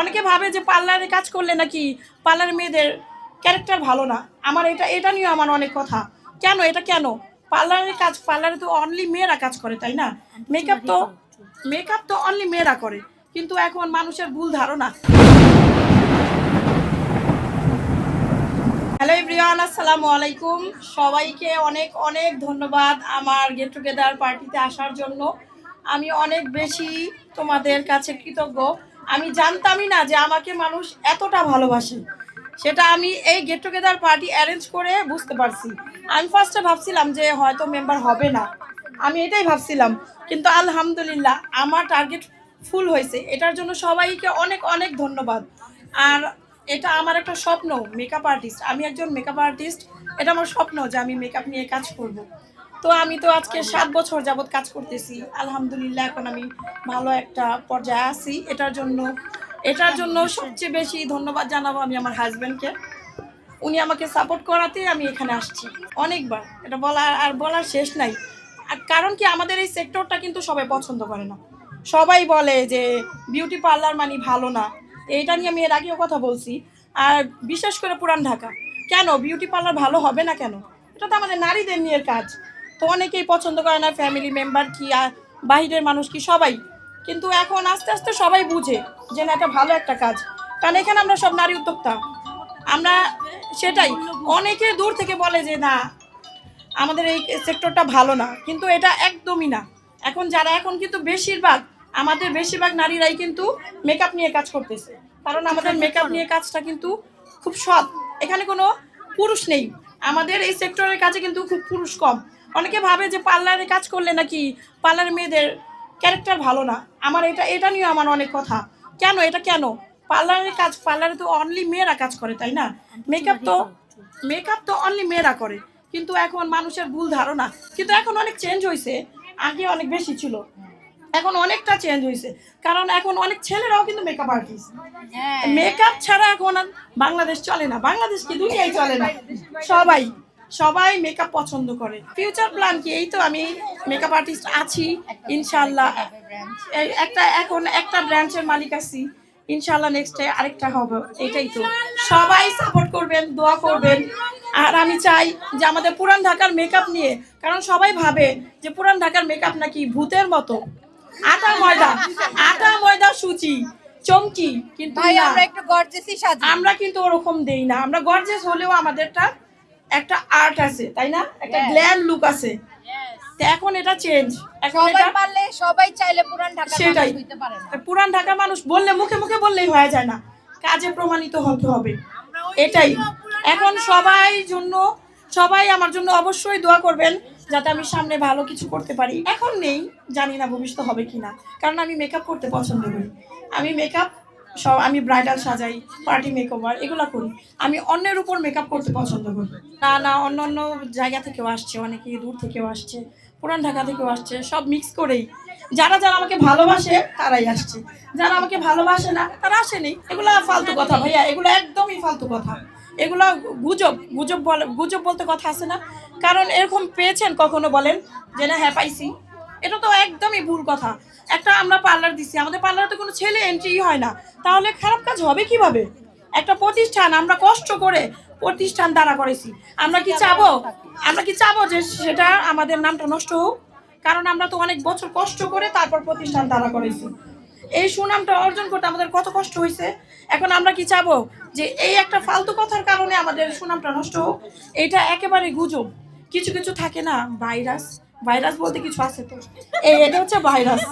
অনেকে ভাবে যে পার্লারে কাজ করলে নাকি পার্লার মেয়েদের ক্যারেক্টার ভালো না। আমার এটা এটা নিয়ে আমার অনেক কথা। কেন? এটা কেন? পার্লারের কাজ, পার্লারে তো অনলি মেয়েরা কাজ করে, তাই না? মেকআপ তো মেকআপ তো অনলি মেয়েরা করে। কিন্তু এখন মানুষের ভুল ধারণা। হ্যালো এভরিওয়ান আসসালামু আলাইকুম। সবাইকে অনেক অনেক ধন্যবাদ আমার গেট টুগেদার পার্টিতে আসার জন্য। আমি অনেক বেশি তোমাদের কাছে কৃতজ্ঞ। আমি জানতামই না যে আমাকে মানুষ এতটা ভালোবাসে। সেটা আমি এই গেট টুগেদার পার্টি অ্যারেঞ্জ করে বুঝতে পারছি। আমি ফার্স্টে ভাবছিলাম যে হয়তো মেম্বার হবে না। আমি এটাই ভাবছিলাম। কিন্তু আলহামদুলিল্লাহ আমার টার্গেট ফুল হয়েছে। এটার জন্য সবাইকে অনেক অনেক ধন্যবাদ। আর এটা আমার একটা স্বপ্ন মেকআপ আর্টিস্ট আমি একজন মেকআপ আর্টিস্ট এটা আমার স্বপ্ন যে আমি মেকআপ নিয়ে কাজ করব। তো আমি তো আজকে সাত বছর যাবৎ কাজ করতেছি। আলহামদুলিল্লাহ, এখন আমি ভালো একটা পর্যায়ে আছি। এটার জন্য এটার জন্য সবচেয়ে বেশি ধন্যবাদ জানাব আমি আমার হাজব্যান্ডকে উনি আমাকে সাপোর্ট করাতে আমি এখানে আসছি অনেকবার। এটা বলার আর বলার শেষ নাই। আর কারণ কি, আমাদের এই সেক্টরটা কিন্তু সবাই পছন্দ করে না। সবাই বলে যে বিউটি পার্লার মানে ভালো না। এইটা নিয়ে আমি এর আগেও কথা বলছি। আর বিশেষ করে পুরান ঢাকা। কেন? বিউটি পার্লার ভালো হবে না কেন? এটা তো আমাদের নারীদের নিয়ে কাজ। তো অনেকেই পছন্দ করে না ফ্যামিলি মেম্বার কি আর বাহিরের মানুষ কি সবাই। কিন্তু এখন আস্তে আস্তে সবাই বুঝে যে না এটা ভালো একটা কাজ। কারণ এখানে আমরা সব নারী উদ্যোক্তা। আমরা সেটাই। অনেকে দূর থেকে বলে যে না আমাদের এই সেক্টরটা ভালো না। কিন্তু এটা একদমই না। এখন যারা এখন কিন্তু বেশিরভাগ আমাদের বেশিরভাগ নারীরাই কিন্তু মেকআপ নিয়ে কাজ করতেছে। কারণ আমাদের মেকআপ নিয়ে কাজটা কিন্তু খুব সৎ। এখানে কোনো পুরুষ নেই। আমাদের এই সেক্টরের কাজে কিন্তু খুব পুরুষ কম। অনেকে ভাবে যে পার্লারে কাজ করলে নাকি পার্লার মেয়েদের ক্যারেক্টার ভালো না। আমার এটা এটা নিয়ে আমার অনেক কথা। কেন? এটা কেন? পার্লারের কাজ পার্লারে তো অনলি মেয়েরা কাজ করে তাই না? মেকআপ তো মেকআপ তো অনলি মেয়েরা করে। কিন্তু এখন মানুষের ভুল ধারণা। কিন্তু এখন অনেক চেঞ্জ হয়েছে আগে অনেক বেশি ছিল। এখন অনেকটা চেঞ্জ হয়েছে কারণ এখন অনেক ছেলেরাও কিন্তু মেকআপ আর্টিস্ট মেকআপ ছাড়া এখন আর বাংলাদেশ চলে না। বাংলাদেশ কি দুনিয়ায় চলে না? সবাই। সবাই মেকআপ পছন্দ করে। ফিউচার প্ল্যান কি? এই তো আমি মেকআপ আর্টিস্ট আছি ইনশাল্লাহ একটা এখন একটা ব্রাঞ্চের মালিক আছি ইনশাল্লাহ নেক্সটে আরেকটা হবে এটাই তো। সবাই সাপোর্ট করবেন দোয়া করবেন। আর আমি চাই যে আমাদের পুরান ঢাকার মেকআপ নিয়ে কারণ সবাই ভাবে যে পুরান ঢাকার মেকআপ নাকি ভূতের মতো। আটা ময়দা আটা ময়দা সুচি চমকি কিন্তু ভাই আমরা একটু গর্জেসি সাজি। আমরা কিন্তু ওরকম দেই না। আমরা গর্জেস হলেও আমাদেরটা একটা আর্ট আছে তাই না? একটা. গ্ল্যাম লুক আছে। এখন এটা চেঞ্জ এখন এটা পারলে সবাই চাইলে পুরান ঢাকা সেটাই। হইতে পারে না। পুরান ঢাকা মানুষ বললে মুখে মুখে বললেই হয়ে যায় না। কাজে প্রমাণিত হতে হবে। এটাই। এখন সবাই জন্য সবাই আমার জন্য অবশ্যই দোয়া করবেন যাতে আমি সামনে ভালো কিছু করতে পারি। এখন নেই জানি না ভবিষ্যৎ হবে কিনা। কারণ আমি মেকআপ করতে পছন্দ করি। আমি মেকআপ সব আমি ব্রাইডাল সাজাই পার্টি মেকওভার এগুলো করি। আমি অন্যের উপর মেকআপ করতে পছন্দ করি। না না, অন্য অন্য জায়গা থেকেও আসছে অনেকেই দূর থেকেও আসছে, পুরান ঢাকা থেকেও আসছে, সব মিক্স করেই। যারা যারা আমাকে ভালোবাসে, তারাই আসছে। যারা আমাকে ভালোবাসে না, তারা আসেনি। এগুলো ফালতু কথা ভাইয়া, এগুলো একদমই ফালতু কথা। এগুলো গুজব গুজব বলে, গুজব বলতে কথা আছে না। কারণ এরকম পেয়েছেন কখনো বলেন যে, না হ্যাঁ পাইছি। এটা তো একদমই ভুল কথা। একটা আমরা পার্লার দিছি, আমাদের পার্লারে তো কোনো ছেলে এন্ট্রি হয় না। তাহলে খারাপ কাজ হবে কীভাবে? একটা প্রতিষ্ঠান, আমরা কষ্ট করে প্রতিষ্ঠান দাঁড়া করেছি। আমরা কি চাবো? আমরা কি চাবো যে সেটা আমাদের নামটা নষ্ট হোক? কারণ আমরা তো অনেক বছর কষ্ট করে তারপর প্রতিষ্ঠান দাঁড়া করেছি। এই সুনামটা অর্জন করতে আমাদের কত কষ্ট হয়েছে। এখন আমরা কি চাবো যে এই একটা ফালতু কথার কারণে আমাদের সুনামটা নষ্ট হোক? এটা একেবারে গুজব। কিছু কিছু থাকে না, ভাইরাস। ভাইরাস বলতে কিছু আছে তো? এই এটা হচ্ছে ভাইরাস।